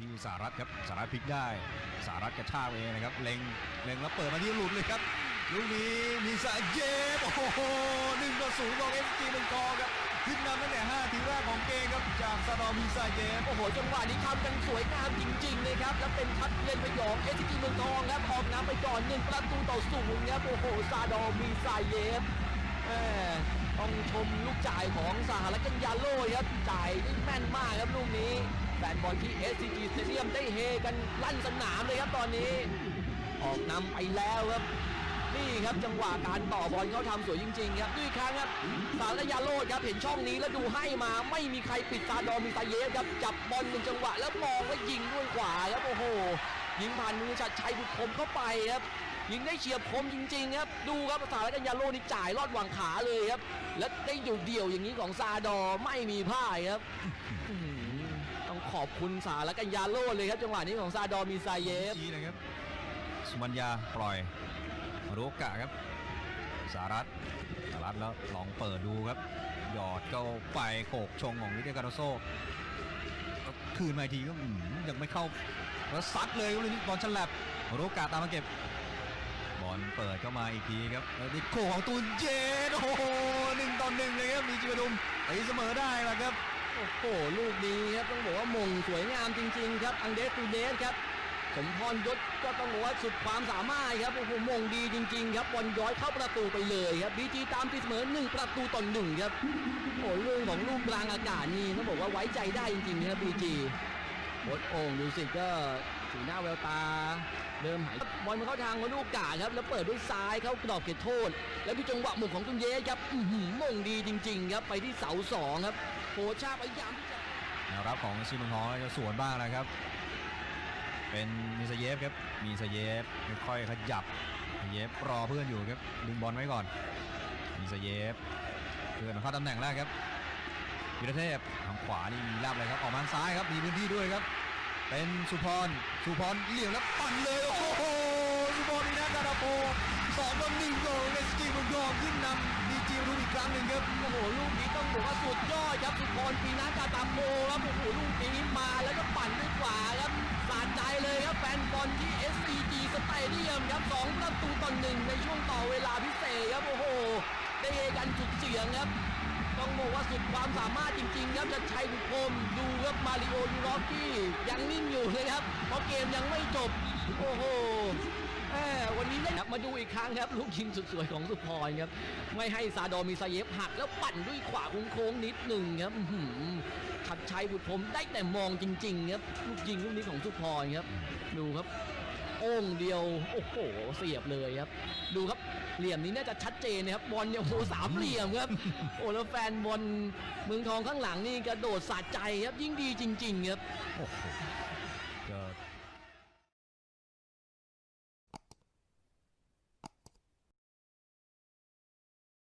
ที่สารัตครับสารัตพลิกได้สารัตกระชากเองนะครับเล็งเล็งแล้วเปิดมาที่หลุดเลยครับลูกนี้มีสาเย็บโอ้โหหนึ่งต่อศูนย์ของเอสจีเมืองทองครับขึ้นนำตั้งแต่5ทีแรกของเกมครับจากซาดอมีสาเย็บโอ้โหจังหวะนี้ทำกันสวยงามจริงๆเลยครับแล้วเป็นทัดเย็นพยองเอสจีเมืองทองครับออกนำไปก่อนหนึ่งประตูต่อศูนย์ครับโอ้โหซาดอมีซาเยฟแหมต้องชมลูกจ่ายของสหรัฐกัญญาโลยครับจ่ายได้แม่นมากครับลูกนี้ แฟนบอลที่ SCG Stadium ได้เฮกันลั่นสนามเลยครับตอนนี้ ออกนำไปแล้วครับ นี่ครับจังหวะการต่อบอลเขาทำสวยจริง ๆ ครับด้วยครั้งครับ สารยาโลดครับเห็นช่องนี้แล้วดูให้มาไม่มีใครปิดซาดอมมิซาเยฟครับจับบอลเป็นจังหวะแล้วมองแล้วยิงด้วยขวาครับโอ้โห ยิงผ่านมือชัดชัยบุตรคมเข้าไปครับยิงได้เฉียบคมจริงๆครับ ดูครับสารกัญญาโลนี่จ่ายลอดหว่างขาเลยครับ และได้อยู่เดี่ยวอย่างนี้ของซาดอไม่มีพ่ายครับ ขอบคุณสารกัญญาโลดเลยครับ จังหวะนี้ของซาดอมีซาเยฟจีนะครับสุมัญญาปล่อยมาดูโอกะครับ สารัตสารัตแล้วลองเปิดดูครับ หยอดเข้าไปโขกชงของวิเตอร์การโดโซก็คืนมาอีกทีก็อืมยังไม่เข้าแล้วซัดเลยครับเลยนี่บอลฉลับมาดูโอกะตามมาเก็บบอลเปิดเข้ามาอีกทีครับแล้วดิโคของตูนเจนโอ้โหหนึ่งต่อหนึ่งเลยครับมีจิวดุมตีเสมอได้แล้วครับโอ้โหลูกนี้ครับต้องบอกว่ามง สวยงามจริง ๆ ครับ อังเดสตูเดสครับ สมพรยศก็ต้องบอกว่าสุดความสามารถครับโอ้โหมงดีจริง ๆ ครับบอลย้อยเข้าประตูไปเลยครับบีจีตามตีเสมอหนึ่งประตูต่อหนึ่งครับโอ้เรื่องของลูกกลางอากาศนี่ต้องบอกว่าไว้ใจได้จริงๆครับบีจีโค้ชโอ่งดูสิก็สีหน้าแววตาเริ่มหายบอลมันเข้าทางของลูกกาครับ แล้วเปิดด้วยซ้ายเข้ากรอบเขตโทษ แล้วดูจังหวะหมุนของตุนเยสครับอือหือมงดีจริง ๆ ครับไปที่เสาสองครับโหชาพยายามที่จะ แนวรับของซีมืองทองจะสวนบ้างนะครับ เป็นมิซเยฟครับ มีซเยฟค่อยขยับเยฟรอเพื่อนอยู่ครับดึงบอลไว้ก่อน มีซเยฟเพื่อนเข้าตำแหน่งแล้วครับวิรเทพทางขวานี่มีลาบเลยครับออกมาซ้ายครับมีพื้นที่ด้วยครับ เป็นสุพรสุพรเหลี่ยมแล้วปั่นเลยโอ้โห 2ต่อ1โกลเลสกีบุญยองขึ้นนำดีจีรุ่นอีกครั้งหนึ่งครับโอ้โหลูกนี้ต้องบอกว่าสุดยอดครับสุพรปีนั้นกาตามโมครับโอ้โหลูกนี้มาแล้วก็ปั่นด้วยขวาครับสาใจเลยครับแฟนบอลที่ SCG สเตเดียมครับสองประตูต่อหนึ่งในช่วงต่อเวลาพิเศษครับโอ้โหได้เอะกันจุดเสียงครับต้องบอกว่าสุดความสามารถจริงๆครับจะชัยบุพมดูครับมาริโอยูร็อกกี้ยังนิ่งอยู่เลยครับเพราะเกมยังไม่จบโอ้โห แหมวันนี้ได้มาดูอีกครั้งครับ ลูกยิงสุดสวยของสุพรครับ ไม่ให้ซาดอมีซาเยฟหักแล้วปั่นด้วยขวาโค้งนิดหนึ่งครับขัดชัยบุตรพรหมได้แต่มองจริงๆครับลูกยิงลูกนี้ของสุพรครับ ดูครับ โอ่งเดียว โอ้โห เสียบเลยครับ ดูครับเหลี่ยมนี้น่าจะชัดเจนนะครับบอลเนี่ยโอ้โหสามเหลี่ยมครับโอ้แล้วแฟนบอลเมืองทองข้างหลังนี่กระโดดสาดใจครับยิ่งดีจริง ๆ ครับโอ้โห